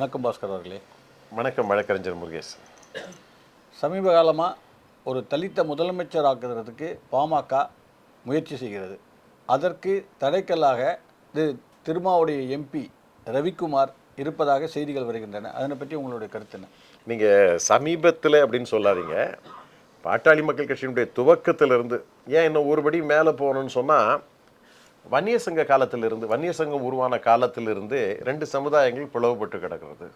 வணக்கம் பாஸ்கர் அவர்களே. வணக்கம் வழக்கறிஞர் முருகேஷ். சமீப காலமாக ஒரு தலித்த முதலமைச்சர் ஆக்குறதுக்கு பாமக முயற்சி செய்கிறது. அதற்கு தடைக்கல்லாக திரு திருமாவுடைய எம்பி ரவிக்குமார் இருப்பதாக செய்திகள் வருகின்றன. அதனை பற்றி உங்களுடைய கருத்து என்ன? நீங்கள் சமீபத்தில் அப்படின்னு சொல்லாதீங்க. பாட்டாளி மக்கள் கட்சியினுடைய துவக்கத்திலிருந்து ஏன் இன்னும் ஒருபடி மேலே போகணும்னு சொன்னால் வன்னிய சங்க காலத்திலிருந்து வன்னிய சங்கம் உருவான காலத்திலிருந்து ரெண்டு சமுதாயங்கள் பிளவுபட்டு கிடக்கிறது.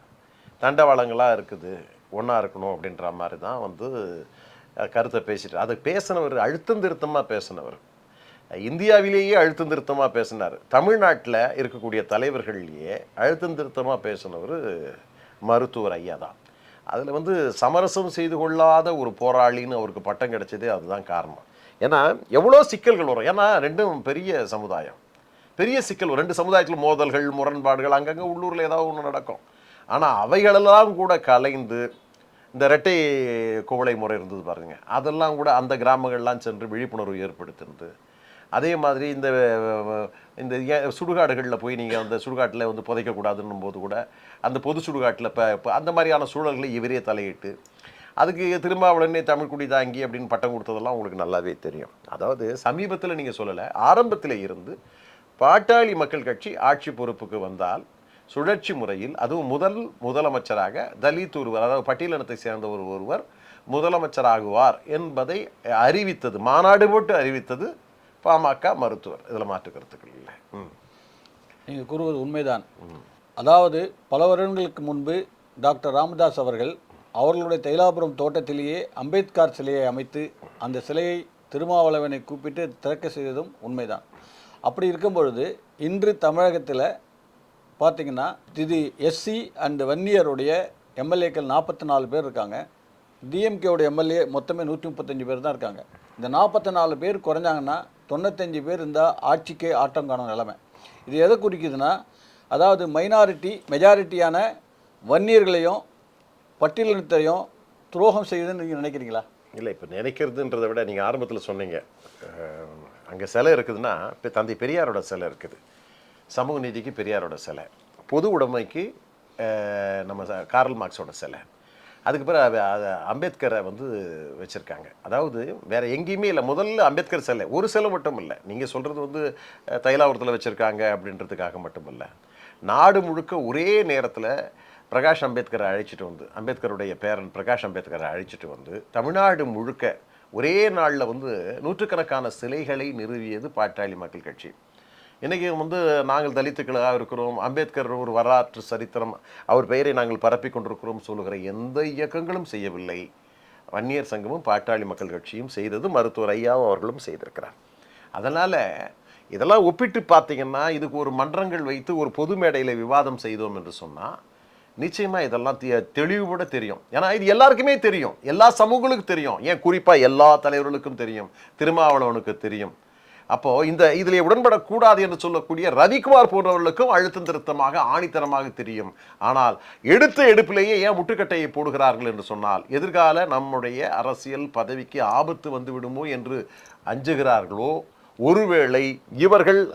தண்டவாளங்களாக இருக்குது ஒன்றா இருக்கணும் அப்படின்ற மாதிரி தான் வந்து கருத்தை பேசிட்டு அது பேசினவர் அழுத்தம் திருத்தமாக பேசினவர். இந்தியாவிலேயே அழுத்தம் திருத்தமாக பேசினார். தமிழ்நாட்டில் இருக்கக்கூடிய தலைவர்கள்லேயே அழுத்தம் திருத்தமாக பேசினவர் மருத்துவர் ஐயா தான். அதில் வந்து சமரசம் செய்து கொள்ளாத ஒரு போராளின்னு அவருக்கு பட்டம் கிடைச்சதே அதுதான் காரணம். ஏன்னா எவ்வளோ சிக்கல்கள் வரும். ஏன்னா ரெண்டும் பெரிய சமுதாயம். பெரிய சிக்கல் வரும். ரெண்டு சமுதாயத்தில் மோதல்கள் முரண்பாடுகள் அங்கங்கே உள்ளூரில் ஏதாவது ஒன்று நடக்கும். ஆனால் அவைகளெல்லாம் கூட கலைந்து இந்த இரட்டை குவளை முறை இருந்தது பாருங்க. அதெல்லாம் கூட அந்த கிராமங்கள்லாம் சென்று விழிப்புணர்வு ஏற்படுத்தினது. அதே மாதிரி இந்த இந்த சுடுகாடுகளில் போய் நீங்கள் அந்த சுடுகாட்டில் வந்து புதைக்கக்கூடாதுன்னும் போது கூட அந்த பொது சுடுகாட்டில் இப்போ இப்போ அந்த மாதிரியான சூழல்களை இவரே தலையிட்டு அதுக்கு திருமாவளனே தமிழ் குடி தாங்கி அப்படின்னு பட்டம் கொடுத்ததெல்லாம் உங்களுக்கு நல்லாவே தெரியும். அதாவது சமீபத்தில் நீங்கள் சொல்லலை ஆரம்பத்தில் இருந்து பாட்டாளி மக்கள் கட்சி ஆட்சி பொறுப்புக்கு வந்தால் சுழற்சி முறையில் அதுவும் முதல் முதலமைச்சராக தலித் ஒருவர் அதாவது பட்டியலினத்தை சேர்ந்த ஒரு ஒருவர் முதலமைச்சராகுவார் என்பதை அறிவித்தது மாநாடு போட்டு அறிவித்தது பாமக மருத்துவர். இதில் மாற்று கருத்துக்கள் இல்லை. ம். நீங்கள் கூறுவது உண்மைதான். அதாவது பல வருடங்களுக்கு முன்பு டாக்டர் ராமதாஸ் அவர்கள் அவர்களுடைய தைலாபுரம் தோட்டத்திலேயே அம்பேத்கர் சிலையை அமைத்து அந்த சிலையை திருமாவளவனை கூப்பிட்டு திறக்க செய்ததும் உண்மைதான். அப்படி இருக்கும் பொழுது இன்று தமிழகத்தில் பார்த்தீங்கன்னா இது எஸ்சி அண்ட் வன்னியருடைய எம்எல்ஏக்கள் நாற்பத்தி நாலு பேர் இருக்காங்க. டிஎம்கேவுடைய எம்எல்ஏ மொத்தமே நூற்றி முப்பத்தஞ்சு பேர் தான் இருக்காங்க. இந்த நாற்பத்தி நாலு பேர் குறைஞ்சாங்கன்னா தொண்ணூத்தஞ்சு பேர் இருந்தால் ஆட்சிக்கே ஆட்டம் காணும் நிலைமை. இது எதை குறிக்குதுன்னா அதாவது மைனாரிட்டி மெஜாரிட்டியான வன்னியர்களையும் பட்டியலினத்தையும் துரோகம் செய்யுதுன்னு நீங்கள் நினைக்கிறீங்களா? இல்லை இப்போ நினைக்கிறதுன்றதை விட நீங்கள் ஆரம்பத்தில் சொன்னீங்க. அங்கே சிலை இருக்குதுன்னா இப்போ தந்தை பெரியாரோட சிலை இருக்குது. சமூக நீதிக்கு பெரியாரோட சிலை. பொது உடைமைக்கு நம்ம கார்ல் மார்க்ஸோட சிலை. அதுக்கு பிறகு அம்பேத்கரை வந்து வச்சுருக்காங்க. அதாவது வேறு எங்கேயுமே இல்லை. முதல்ல அம்பேத்கர் சிலை. ஒரு சிலை மட்டும் இல்லை. நீங்கள் சொல்கிறது வந்து தைலாவரத்தில் வச்சுருக்காங்க அப்படின்றதுக்காக மட்டும் இல்லை. நாடு முழுக்க ஒரே நேரத்தில் பிரகாஷ் அம்பேத்கரை அழைச்சிட்டு வந்து அம்பேத்கருடைய பேரன் பிரகாஷ் அம்பேத்கரை அழைச்சிட்டு வந்து தமிழ்நாடு முழுக்க ஒரே நாளில் வந்து நூற்றுக்கணக்கான சிலைகளை நிறுவியது பாட்டாளி மக்கள் கட்சி. இன்றைக்கி வந்து நாங்கள் தலித்துக்களாக இருக்கிறோம் அம்பேத்கர் ஒரு வரலாற்று சரித்திரம் அவர் பெயரை நாங்கள் பரப்பி கொண்டிருக்கிறோம் சொல்லுகிற எந்த இயக்கங்களும் செய்யவில்லை. வன்னியர் சங்கமும் பாட்டாளி மக்கள் கட்சியும் செய்தது மருத்துவர் ஐயாவும் அவர்களும் செய்திருக்கிறார். அதனால் இதெல்லாம் ஒப்பிட்டு பார்த்தீங்கன்னா இதுக்கு ஒரு மன்றங்கள் வைத்து ஒரு பொது மேடையில் விவாதம் செய்தோம் என்று சொன்னால் நிச்சயமாக இதெல்லாம் தெ- தெளிவுபட தெரியும். ஏன்னா இது எல்லாருக்குமே தெரியும். எல்லா சமூகங்களுக்கும் தெரியும். ஏன்? குறிப்பாக எல்லா தலைவர்களுக்கும் தெரியும். திருமாவளவனுக்கு தெரியும். அப்போது இந்த இதில் உடன்படக்கூடாது என்று சொல்லக்கூடிய ரவிக்குமார் போன்றவர்களுக்கும் அழுத்தம் திருத்தமாக ஆணித்தரமாக தெரியும். ஆனால் எடுத்த எடுப்பிலேயே ஏன் முட்டுக்கட்டையை போடுகிறார்கள் என்று சொன்னால் எதிர்கால நம்முடைய அரசியல் பதவிக்கு ஆபத்து வந்துவிடுமோ என்று அஞ்சுகிறார்களோ? ஒருவேளை இவர்கள்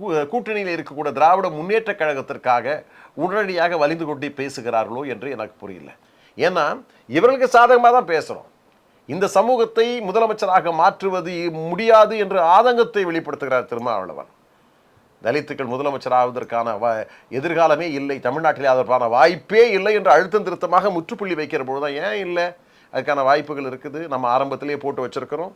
கூட்டணியில் இருக்கக்கூடிய திராவிட முன்னேற்ற கழகத்திற்காக உடனடியாக வலிந்து கொண்டு பேசுகிறார்களோ என்று எனக்கு புரியல. ஏன்னா இவர்களுக்கு சாதகமாக தான் பேசுகிறோம் இந்த சமூகத்தை முதலமைச்சராக மாற்றுவது முடியாது என்று ஆதங்கத்தை வெளிப்படுத்துகிறார் திருமாவளவன். தலித்துக்கள் முதலமைச்சர் ஆவதற்கான வ- எதிர்காலமே இல்லை தமிழ்நாட்டிலே அதற்கான வாய்ப்பே இல்லை என்று அழுத்தம் திருத்தமாக முற்றுப்புள்ளி வைக்கிற பொழுதுதான் ஏன் இல்லை? அதுக்கான வாய்ப்புகள் இருக்குது. நம்ம ஆரம்பத்திலேயே போட்டு வச்சிருக்கிறோம்.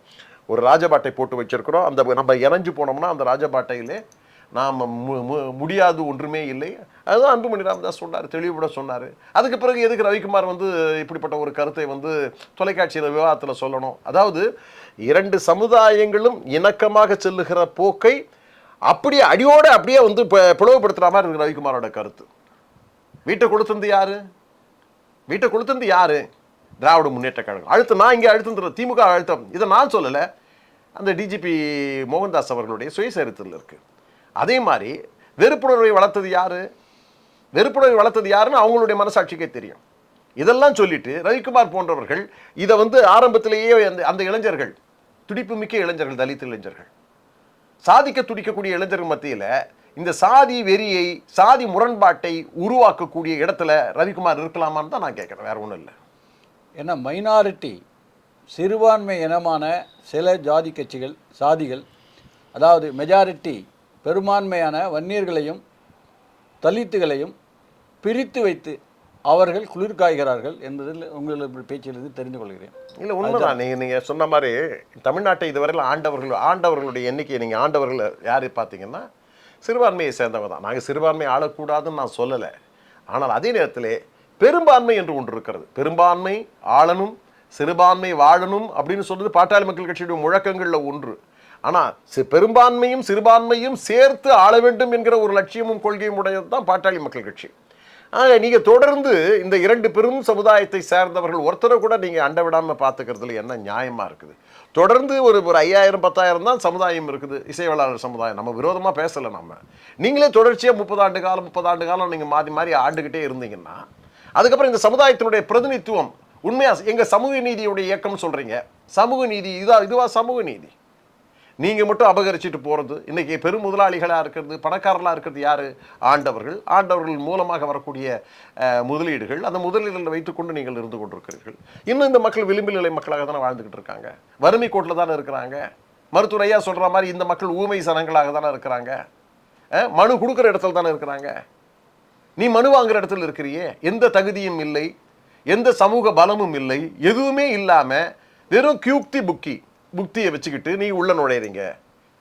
ஒரு ராஜபாட்டை போட்டு வச்சிருக்கிறோம். அந்த நம்ம இணைஞ்சு போனோம்னா அந்த ராஜபாட்டையிலே நாம் மு- மு- முடியாது ஒன்றுமே இல்லை. அதுதான் அன்புமணி ராமதாஸ் சொன்னார் தெளிவுபட சொன்னார். அதுக்கு பிறகு எதுக்கு ரவிக்குமார் வந்து இப்படிப்பட்ட ஒரு கருத்தை வந்து தொலைக்காட்சியில் விவாதத்தில் சொல்லணும்? அதாவது இரண்டு சமுதாயங்களும் இணக்கமாக செல்லுகிற போக்கை அப்படியே அடியோடு அப்படியே வந்து ப- மாதிரி இருக்கு ரவிக்குமாரோட கருத்து. வீட்டை கொடுத்தது யாரு? வீட்டை கொடுத்தது யாரு? திராவிட முன்னேற்ற கழகம். அழுத்தம் நான் இங்கே அழுத்தம் திமுக அழுத்தம் இதை நான் சொல்லலை. அந்த டிஜிபி மோகன்தாஸ் அவர்களுடைய சுயசரித்தில் இருக்குது அதே மாதிரி வெறுப்புணர்வை வளர்த்தது யாரு? வெறுப்புணர்வை வளர்த்தது யாருன்னு அவங்களுடைய மனசாட்சிக்கே தெரியும். இதெல்லாம் சொல்லிட்டு ரவிக்குமார் போன்றவர்கள் இதை வந்து ஆரம்பத்திலேயே அந்த அந்த இளைஞர்கள் துடிப்பு மிக்க இளைஞர்கள் தலித் இளைஞர்கள் சாதிக்க துடிக்கக்கூடிய இளைஞர்கள் மத்தியில் இந்த சாதி வெறியை சாதி முரண்பாட்டை உருவாக்கக்கூடிய இடத்துல ரவிக்குமார் இருக்கலாமான்னு தான் நான் கேட்குறேன். வேற ஒன்றும் இல்லை. ஏன்னா மைனாரிட்டி சிறுபான்மை இனமான சில ஜாதி கட்சிகள் சாதிகள் அதாவது மெஜாரிட்டி பெரும்பான்மையான வன்னியர்களையும் தலித்துகளையும் பிரித்து வைத்து அவர்கள் குளிர் காய்கிறார்கள் என்பதில் உங்களது பேச்சிலிருந்து தெரிந்து கொள்கிறேன். இல்லை உண்மைதான். நீங்கள் நீங்கள் சொன்ன மாதிரி தமிழ்நாட்டை இதுவரையில் ஆண்டவர்கள் ஆண்டவர்களுடைய எண்ணிக்கையை நீங்கள் ஆண்டவர்கள் யார் பார்த்தீங்கன்னா சிறுபான்மையை சேர்ந்தவங்க தான். நாங்கள் சிறுபான்மை ஆளக்கூடாதுன்னு நான் சொல்லலை. ஆனால் அதே நேரத்திலே பெரும்பான்மை என்று ஒன்று இருக்கிறது. பெரும்பான்மை ஆளணும் சிறுபான்மை வாழணும் அப்படின்னு சொல்றது பாட்டாளி மக்கள் கட்சியுடைய முழக்கங்களில் ஒன்று. ஆனால் சி பெரும்பான்மையும் சிறுபான்மையும் சேர்த்து ஆள வேண்டும் என்கிற ஒரு லட்சியமும் கொள்கையும் உடையது தான் பாட்டாளி மக்கள் கட்சி. ஆக நீங்கள் தொடர்ந்து இந்த இரண்டு பெரும் சமுதாயத்தை சேர்ந்தவர்கள் ஒருத்தரை கூட நீங்கள் அண்டை விடாமல் பார்த்துக்கிறதுல என்ன நியாயமாக இருக்குது? தொடர்ந்து ஒரு ஒரு ஐயாயிரம் பத்தாயிரம் தான் சமுதாயம் இருக்குது இசைவாளர் சமுதாயம். நம்ம விரோதமாக பேசலை நம்ம நீங்களே தொடர்ச்சியாக முப்பது ஆண்டு காலம் முப்பது ஆண்டு காலம் நீங்கள் மாறி மாறி ஆண்டுக்கிட்டே இருந்தீங்கன்னா அதுக்கப்புறம் இந்த சமுதாயத்தினுடைய பிரதிநிதித்துவம் உண்மையாக எங்கள் சமூக நீதியுடைய இயக்கம் சொல்கிறீங்க சமூக நீதி இதா இதுவா சமூக நீதி. நீங்கள் மட்டும் அபகரிச்சுட்டு போகிறது இன்றைக்கி பெரும் முதலாளிகளாக இருக்கிறது பணக்காரர்களாக இருக்கிறது யார்? ஆண்டவர்கள். ஆண்டவர்கள் மூலமாக வரக்கூடிய முதலீடுகள். அந்த முதலீடுகளை வைத்துக்கொண்டு நீங்கள் இருந்து கொண்டிருக்கிறீர்கள். இன்னும் இந்த மக்கள் விளிம்பு நிலை மக்களாக தானே வாழ்ந்துக்கிட்டு இருக்காங்க. வறுமை கோட்டில் தானே இருக்கிறாங்க. மருத்துவரையாக சொல்கிற மாதிரி இந்த மக்கள் ஊமை சனங்களாக தானே இருக்கிறாங்க. மனு கொடுக்குற இடத்துல தானே இருக்கிறாங்க. நீ மனு வாங்குற இடத்துல இருக்கிறியே. எந்த தகுதியும் இல்லை. எந்த சமூக பலமும் இல்லை. எதுவுமே இல்லாமல் வெறும் கியூக்தி புக்கி. புக்தியை வச்சுக்கிட்டு நீ உள்ள நுழையிறீங்க.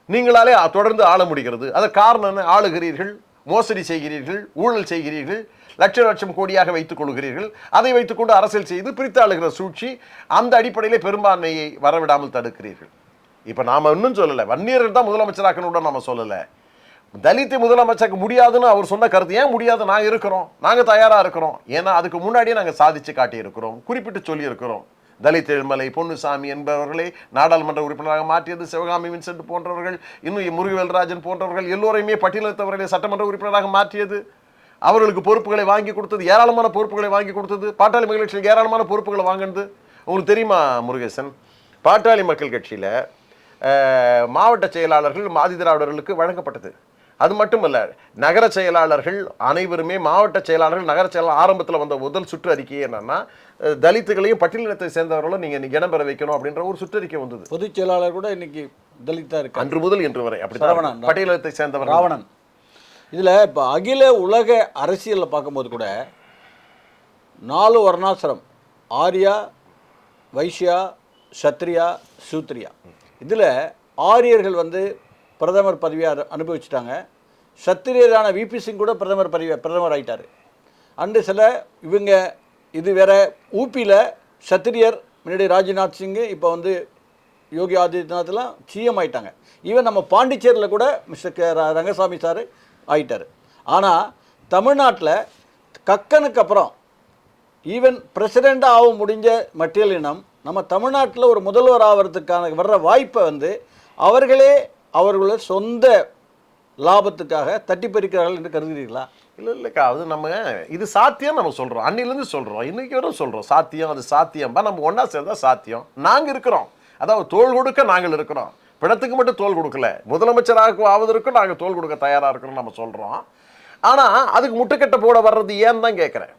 நீங்களாலே தொடர்ந்து ஆள முடிகிறது. அது காரணம் என்ன? ஆளுகிறீர்கள் மோசடி செய்கிறீர்கள் ஊழல் செய்கிறீர்கள் லட்ச லட்சம் கோடியாக வைத்துக் கொள்கிறீர்கள். அதை வைத்துக்கொண்டு அரசியல் செய்து பிரித்தாளுகிற சூழ்ச்சி அந்த அடிப்படையிலே பெரும்பான்மையை வரவிடாமல் தடுக்கிறீர்கள். இப்போ நாம் இன்னும் சொல்லலை. வன்னியர்கள் தான் முதலமைச்சராக்கணும்னு நம்ம சொல்லலை. தலித்து முதலமைச்சருக்கு முடியாதுன்னு அவர் சொன்ன கருத்து. ஏன் முடியாது? நாங்கள் இருக்கிறோம். நாங்கள் தயாராக இருக்கிறோம். ஏன்னா அதுக்கு முன்னாடியே நாங்கள் சாதிச்சு காட்டி இருக்கிறோம் குறிப்பிட்டு சொல்லியிருக்கிறோம். தலித் எழுமலை பொன்னுசாமி என்பவர்களை நாடாளுமன்ற உறுப்பினராக மாற்றியது சிவகாமி வின்சென்ட் போன்றவர்கள் இன்னும் முருகவேல்ராஜன் போன்றவர்கள் எல்லோரையுமே பட்டியலத்தவர்களை சட்டமன்ற உறுப்பினராக மாற்றியது. அவர்களுக்கு பொறுப்புகளை வாங்கி கொடுத்தது ஏராளமான பொறுப்புகளை வாங்கி கொடுத்தது. பாட்டாளி மக்கள் கட்சியில் ஏராளமான பொறுப்புகளை வாங்கினது. உங்களுக்கு தெரியுமா முருகேசன்? பாட்டாளி மக்கள் கட்சியில் மாவட்ட செயலாளர்கள் மாதி திராவிடர்களுக்கு வழங்கப்பட்டது. அது மட்டுமல்ல நகர செயலாளர்கள் அனைவருமே மாவட்ட செயலாளர்கள் நகர செயலாளர் ஆரம்பத்தில் வந்த முதல் சுற்று அறிக்கை என்னன்னா தலித்துகளையும் பட்டியலினத்தை சேர்ந்தவர்களும் நீங்க இன்னைக்கு இடம் பெற வைக்கணும் அப்படின்ற ஒரு சுற்றறிக்கை வந்தது. பொதுச் செயலாளர் கூட இன்னைக்கு தலித்தா இருக்கார். அன்று முதல் இன்று வரை அப்படி சரவணன். பட்டியலினத்தை சேர்ந்தவர் ராவணன். இதுல இப்ப அகில உலக அரசியல்ல பார்க்கும்போது கூட நாலு வர்ணாசிரம். ஆர்யா வைஷ்யா சத்ரியா சூத்ரியா. இதுல ஆரியர்கள் வந்து பிரதமர் பதவியை அனு- அனுபவிச்சிட்டாங்க. சத்திரியரான விபி சிங் கூட பிரதமர் பதவி பிரதமர் ஆயிட்டாரு. அண்டு சில இவங்க இது வேற ஊபியில் சத்திரியர் முன்னாடி ராஜ்நாத் சிங்கு இப்போ வந்து யோகி ஆதித்யநாத்லாம் சிஎம் ஆயிட்டாங்க. ஈவன் நம்ம பாண்டிச்சேரியில் கூட மிஸ்டர் கே ரங்கசாமி சார் ஆயிட்டார். ஆனால் தமிழ்நாட்டில் கக்கனுக்கு அப்புறம் ஈவன் பிரசிடெண்ட்டாக ஆக முடிஞ்ச மட்டியல் இனம் நம்ம தமிழ்நாட்டில் ஒரு முதல்வர் ஆகிறதுக்கான வர்ற வாய்ப்பை வந்து அவர்களே அவர்களோட சொந்த லாபத்துக்காக தட்டி பறிக்கிறார்கள் என்று கருதுகிறீர்களா? இல்லை இல்லைக்கா அது நம்ம இது சாத்தியம் நம்ம சொல்கிறோம் அன்னிலேருந்து சொல்கிறோம் இன்றைக்கி வரும் சொல்கிறோம் சாத்தியம் அது சாத்தியம். நம்ம ஒன்றா சேர்ந்தா சாத்தியம். நாங்கள் இருக்கிறோம். அதாவது தோல் கொடுக்க நாங்கள் இருக்கிறோம். பிணத்துக்கு மட்டும் தோல் கொடுக்கல. முதலமைச்சராக ஆவதற்கும் நாங்கள் தோல் கொடுக்க தயாராக இருக்கிறோம் நம்ம சொல்கிறோம் ஆனால் அதுக்கு முட்டுக்கட்டை போட வர்றது ஏன்னு தான் கேட்குறேன்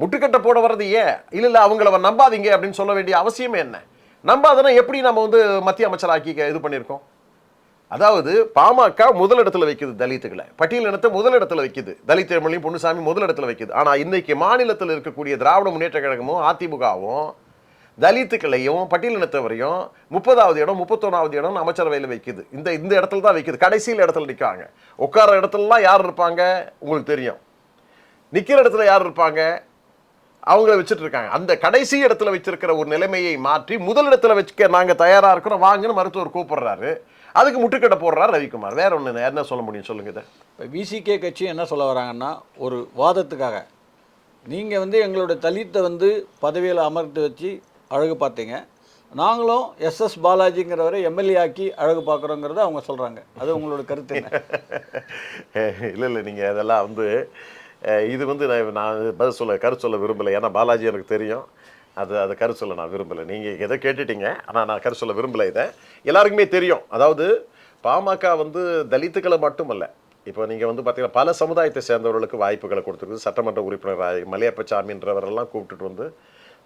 முட்டுக்கட்டை போட வர்றது ஏன்? இல்லை இல்லை அவங்கள நம்பாதீங்க அப்படின்னு சொல்ல வேண்டிய அவசியமே என்ன? நம்பாதனா எப்படி நம்ம வந்து மத்திய அமைச்சராக்கி இது பண்ணியிருக்கோம்? அதாவது பாமக முதலிடத்தில் வைக்குது தலித்துகளை. பட்டியலினத்தை முதலிடத்தில் வைக்குது. தலித் தமிழையும் பொன்னுசாமி முதலிடத்தில் வைக்குது. ஆனால் இன்றைக்கு மாநிலத்தில் இருக்கக்கூடிய திராவிட முன்னேற்ற கழகமும் அதிமுகவும் தலித்துக்களையும் பட்டியலினத்தவரையும் முப்பதாவது இடம் முப்பத்தொன்னாவது இடம் அமைச்சரவையில் வைக்குது. இந்த இந்த இடத்துல தான் வைக்குது. கடைசியில் இடத்துல நிற்காங்க உட்கார இடத்துலலாம் யார் இருப்பாங்க? உங்களுக்கு தெரியும். நிற்கிற இடத்துல யார் இருப்பாங்க? அவங்கள வச்சுட்டு இருக்காங்க. அந்த கடைசி இடத்துல வச்சிருக்கிற ஒரு நிலைமையை மாற்றி முதல் இடத்துல வச்சுக்க நாங்கள் தயாராக இருக்கிறோம். வாங்கன்னு மருத்துவர் கூப்பிடுறாரு. அதுக்கு முட்டுக்கட்டை போடுறாரு ரவிக்குமார். வேற ஒண்ணு என்ன சொல்ல முடியும்? சொல்லுங்க இதை. இப்போ விசிகே கட்சி என்ன சொல்ல வராங்கன்னா ஒரு வாதத்துக்காக. நீங்கள் வந்து எங்களுடைய தலித்தை வந்து பதவியில் அமர்த்தி வச்சு அழகு பார்த்தீங்க. நாங்களும் எஸ்எஸ் பாலாஜிங்கிறவரை எம்எல்ஏ ஆக்கி அழகு பார்க்குறோங்கிறத அவங்க சொல்கிறாங்க அது உங்களோட கருத்து இல்லை இல்லை. நீங்கள் அதெல்லாம் வந்து இது வந்து நான் நான் பதில் சொல்ல கருத்து சொல்ல விரும்பலை. ஏன்னா பாலாஜி எனக்கு தெரியும். அது அது கரு சொல்ல நான் விரும்பலை. நீங்கள் எதை கேட்டுட்டீங்க? ஆனால் நான் கரு சொல்ல விரும்பலை இதை. எல்லாருக்குமே தெரியும். அதாவது பாமக வந்து தலித்துக்களை மட்டுமல்ல இப்போ நீங்கள் வந்து பார்த்தீங்கன்னா பல சமுதாயத்தை சேர்ந்தவர்களுக்கு வாய்ப்புகளை கொடுத்துருக்கு சட்டமன்ற உறுப்பினராக மலையப்பச்சாமின்றவரெல்லாம் கூப்பிட்டுட்டு வந்து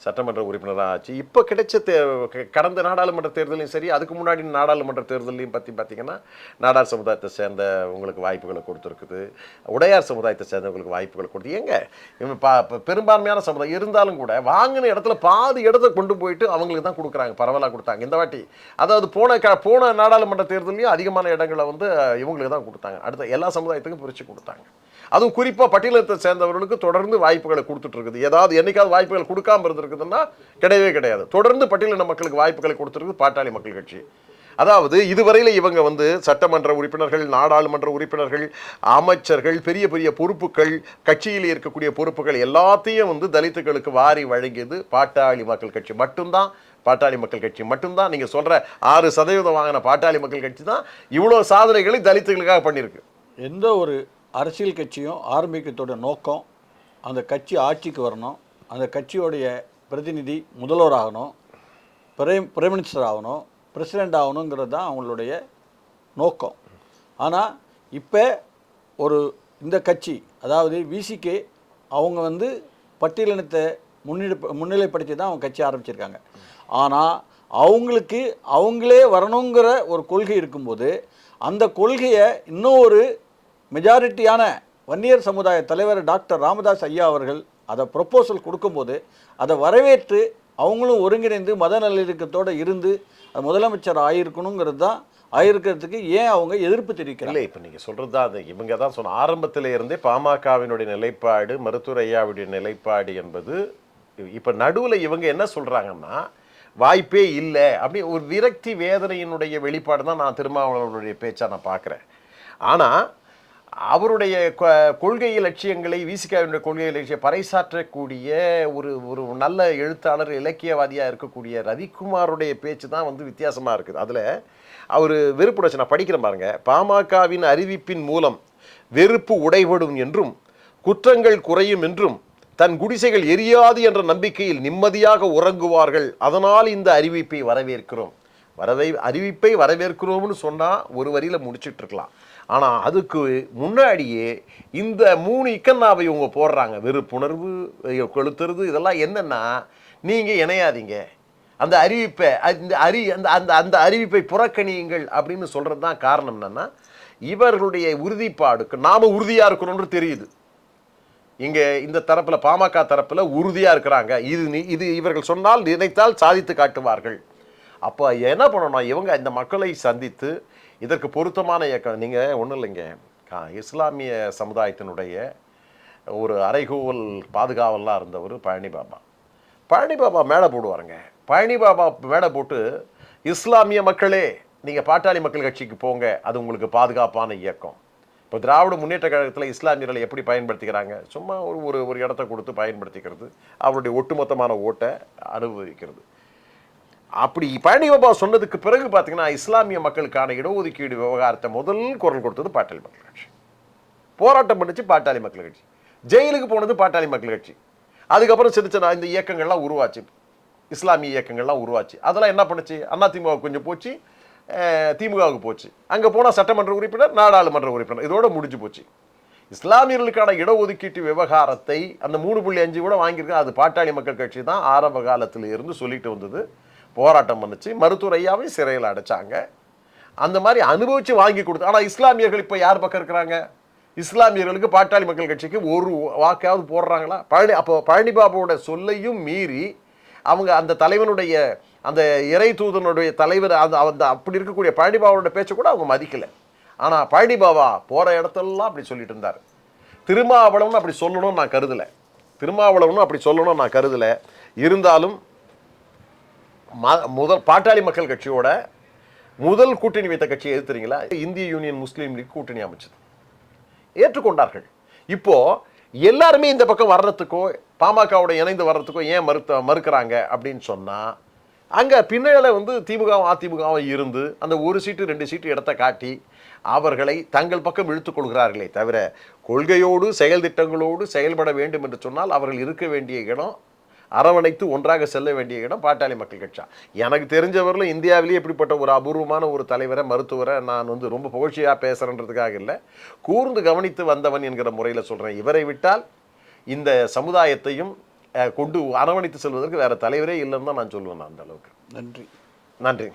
சட்டமன்ற உறுப்பினராக ஆச்சு. இப்போ கிடைச்ச தே கடந்த நாடாளுமன்ற தேர்தலையும் சரி அதுக்கு முன்னாடி நாடாளுமன்ற தேர்தலையும் பற்றி பார்த்தீங்கன்னா நாடார் சமுதாயத்தை சேர்ந்த உங்களுக்கு வாய்ப்புகளை கொடுத்துருக்குது. உடையார் சமுதாயத்தை சேர்ந்தவங்களுக்கு வாய்ப்புகளை கொடுத்து ஏங்க இவன் பா பெரும்பான்மையான சமுதாயம் இருந்தாலும் கூட வாங்கின இடத்துல பாதி இடத்த கொண்டு போயிட்டு அவங்களுக்கு தான் கொடுக்குறாங்க. பரவலாக கொடுத்தாங்க. இந்த வாட்டி அதாவது போன க போன நாடாளுமன்ற தேர்தலையும் அதிகமான இடங்களை வந்து இவங்களுக்கு தான் கொடுத்தாங்க. அடுத்த எல்லா சமுதாயத்துக்கும் பிரித்து கொடுத்தாங்க. அதுவும் குறிப்பாக பட்டியலத்தை சேர்ந்தவர்களுக்கு தொடர்ந்து வாய்ப்புகளை கொடுத்துட்ருக்குது ஏதாவது என்னைக்காவது வாய்ப்புகள் கொடுக்காம இருந்திருக்குதுன்னா கிடையவே கிடையாது. தொடர்ந்து பட்டியலின மக்களுக்கு வாய்ப்புகளை கொடுத்துருக்குது பாட்டாளி மக்கள் கட்சி. அதாவது இதுவரையில் இவங்க வந்து சட்டமன்ற உறுப்பினர்கள் நாடாளுமன்ற உறுப்பினர்கள் அமைச்சர்கள் பெரிய பெரிய பொறுப்புகள் கட்சியில் இருக்கக்கூடிய பொறுப்புகள் எல்லாத்தையும் வந்து தலித்துகளுக்கு வாரி வழங்கியது பாட்டாளி மக்கள் கட்சி. மட்டும்தான் பாட்டாளி மக்கள் கட்சி. மட்டும்தான் நீங்கள் சொல்கிற ஆறு சதவீதம் வாங்கின பாட்டாளி மக்கள் கட்சி தான் இவ்வளோ சாதனைகளை தலித்துகளுக்காக பண்ணியிருக்கு எந்த ஒரு அரசியல் கட்சியும் ஆரம்பிக்கத்தோட நோக்கம் அந்த கட்சி ஆட்சிக்கு வரணும். அந்த கட்சியோடைய பிரதிநிதி முதல்வர் ஆகணும் பிரைம் பிரைம் மினிஸ்டர் ஆகணும் பிரசிடெண்ட் ஆகணுங்கிறது தான் அவங்களுடைய நோக்கம். ஆனால் இப்போ ஒரு இந்த கட்சி அதாவது விசிகே அவங்க வந்து பட்டியலினத்தை முன்னிலை முன்னிலைப்படுத்தி தான் அவங்க கட்சி ஆரம்பிச்சிருக்காங்க. ஆனால் அவங்களுக்கு அவங்களே வரணுங்கிற ஒரு கொள்கை இருக்கும்போது அந்த கொள்கையை இன்னும் ஒரு மெஜாரிட்டியான வன்னியர் சமுதாய தலைவர் டாக்டர் ராமதாஸ் ஐயா அவர்கள் அதை ப்ரொப்போசல் கொடுக்கும்போது அதை வரவேற்று அவங்களும் ஒருங்கிணைந்து மத நல்லிணக்கத்தோடு இருந்து முதலமைச்சர் ஆகியிருக்கணுங்கிறது தான் ஆயிருக்கிறதுக்கு ஏன் அவங்க எதிர்ப்பு தெரிவிக்கல இல்லை இப்போ நீங்கள் சொல்கிறது தான் அது இவங்க தான் சொன்ன ஆரம்பத்தில் இருந்தே பாமகவினுடைய நிலைப்பாடு மருத்துவர் ஐயாவுடைய நிலைப்பாடு என்பது இப்போ நடுவில் இவங்க என்ன சொல்கிறாங்கன்னா வாய்ப்பே இல்லை அப்படி ஒரு விரக்தி வேதனையினுடைய வெளிப்பாடு தான் நான் திருமாவளவனுடைய பேச்சை நான் பார்க்குறேன். ஆனால் அவருடைய கொள்கை லட்சியங்களை விசிகாவினுடைய கொள்கை லட்சியம் பறைசாற்றக்கூடிய ஒரு ஒரு நல்ல எழுத்தாளர் இலக்கியவாதியாக இருக்கக்கூடிய ரவிக்குமாருடைய பேச்சு தான் வந்து வித்தியாசமாக இருக்குது. அதில் அவர் வெறுப்புடைச்சு நான் படிக்கிறேன் பாருங்க. பாமகவின் அறிவிப்பின் மூலம் வெறுப்பு உடைபடும் என்றும் குற்றங்கள் குறையும் என்றும் தன் குடிசைகள் எரியாது என்ற நம்பிக்கையில் நிம்மதியாக உறங்குவார்கள். அதனால் இந்த அறிவிப்பை வரவேற்கிறோம். வரவை அறிவிப்பை வரவேற்கிறோம்னு சொன்னால் ஒரு வரியில் முடிச்சிட்டு இருக்கலாம். ஆனால் அதுக்கு முன்னாடியே இந்த மூணு இக்கன்னாவை இவங்க போடுறாங்க. வெறுப்புணர்வு கொளுத்துறது இதெல்லாம் என்னென்னா நீங்கள் இணையாதீங்க. அந்த அறிவிப்பை அந்த அறி அந்த அந்த அந்த அறிவிப்பை புறக்கணியுங்கள் அப்படின்னு சொல்கிறது தான் காரணம் என்னென்னா இவர்களுடைய உறுதிப்பாடுக்கு நாம் உறுதியாக இருக்கணும்னு தெரியுது. இங்கே இந்த தரப்பில் பாமக தரப்பில் உறுதியாக இருக்கிறாங்க. இது நீ- இது இவர்கள் சொன்னால் நினைத்தால் சாதித்து காட்டுவார்கள். அப்போ என்ன பண்ணணும்? இவங்க இந்த மக்களை சந்தித்து இதற்கு பொருத்தமான இயக்கம். நீங்கள் ஒன்றும் இல்லைங்க. கா- இஸ்லாமிய சமுதாயத்தினுடைய ஒரு அறைகூவல் பாதுகாவலாக இருந்தவர் பழனி பாபா. பழனி பாபா மேடை போடுவாருங்க. பழனி பாபா மேடை போட்டு இஸ்லாமிய மக்களே நீங்கள் பாட்டாளி மக்கள் கட்சிக்கு போங்க. அது உங்களுக்கு பாதுகாப்பான இயக்கம். இப்போ திராவிட முன்னேற்ற கழகத்தில் இஸ்லாமியர்களை எப்படி பயன்படுத்திக்கிறாங்க? சும்மா ஒரு ஒரு ஒரு இடத்த கொடுத்து பயன்படுத்திக்கிறது. அவருடைய ஒட்டுமொத்தமான ஓட்டை அனுபவிக்கிறது. அப்படி பழனி பாபா சொன்னதுக்கு பிறகு பார்த்தீங்கன்னா இஸ்லாமிய மக்களுக்கான இடஒதுக்கீடு விவகாரத்தை முதல் குரல் கொடுத்தது பாட்டாளி மக்கள் கட்சி. போராட்டம் பண்ணிச்சு பாட்டாளி மக்கள் கட்சி. ஜெயிலுக்கு போனது பாட்டாளி மக்கள் கட்சி. அதுக்கப்புறம் சின்ன சின்ன இந்த இயக்கங்கள்லாம் உருவாச்சு. இஸ்லாமிய இயக்கங்கள்லாம் உருவாச்சு. அதெல்லாம் என்ன பண்ணுச்சு? அதிமுக கொஞ்சம் போச்சு. திமுகவுக்கு போச்சு. அங்கே போனால் சட்டமன்ற உறுப்பினர் நாடாளுமன்ற உறுப்பினர். இதோட முடிஞ்சு போச்சு. இஸ்லாமியர்களுக்கான இடஒதுக்கீட்டு விவகாரத்தை அந்த மூணு புள்ளி அஞ்சு கூட வாங்கியிருக்கேன் அது பாட்டாளி மக்கள் கட்சி தான் ஆரம்ப காலத்தில் இருந்து சொல்லிட்டு வந்தது. போராட்டம் பண்ணிச்சு. மருத்துவர் சிறையில் அடைச்சாங்க. அந்த மாதிரி அனுபவித்து வாங்கி கொடுத்து ஆனால் இஸ்லாமியர்கள் இப்போ யார் பக்கம் இருக்கிறாங்க? இஸ்லாமியர்களுக்கு பாட்டாளி மக்கள் கட்சிக்கு ஒரு வாக்காவது போடுறாங்களா? பழனி அப்போ பழனிபாபாவோட சொல்லையும் மீறி அவங்க அந்த தலைவனுடைய அந்த இறை தூதனுடைய தலைவர் அந்த அந்த அப்படி இருக்கக்கூடிய பழனி பாபாவோட பேச்சை கூட அவங்க மதிக்கலை. ஆனால் பழனி பாபா போகிற இடத்தெல்லாம் அப்படி சொல்லிட்டு இருந்தார். திருமாவளவன் அப்படி சொல்லணும்னு நான் கருதலை. திருமாவளவனும் அப்படி சொல்லணும்னு நான் கருதலை. இருந்தாலும் முதல் பாட்டாளி மக்கள் கட்சியோட முதல் கூட்டணி வைத்த கட்சியை எதிர்த்துறீங்களா இந்திய யூனியன் முஸ்லீம் லீக் கூட்டணி அமைச்சது. ஏற்றுக்கொண்டார்கள். இப்போ எல்லாருமே இந்த பக்கம் வர்றதுக்கோ பாமகவோட இணைந்து வர்றதுக்கோ ஏன் மறுத்த மறுக்கிறாங்க அப்படின்னு சொன்னால் அங்கே பின்னால வந்து திமுகவும் அதிமுகவும் இருந்து அந்த ஒரு சீட்டு ரெண்டு சீட்டு இடத்த காட்டி அவர்களை தங்கள் பக்கம் இழுத்துக் கொள்கிறார்களே தவிர கொள்கையோடு செயல் திட்டங்களோடு செயல்பட வேண்டும் என்று சொன்னால் அவர்கள் இருக்க வேண்டிய இடம் அரவணைத்து ஒன்றாக செல்ல வேண்டிய இடம் பாட்டாளி மக்கள் கட்சி. எனக்கு தெரிஞ்சவரில் இந்தியாவிலேயே இப்படிப்பட்ட ஒரு அபூர்வமான ஒரு தலைவரை மருத்துவரை நான் வந்து ரொம்ப புகழ்ச்சியாக பேசுகிறேன்றதுக்காக இல்லை. கூர்ந்து கவனித்து வந்தவன் என்கிற முறையில் சொல்கிறேன் இவரை விட்டால் இந்த சமுதாயத்தையும் கொண்டு அரவணைத்து செல்வதற்கு வேற தலைவரே இல்லைன்னு தான் நான் சொல்லுவேன் நான் அந்த அளவுக்கு. நன்றி. நன்றி.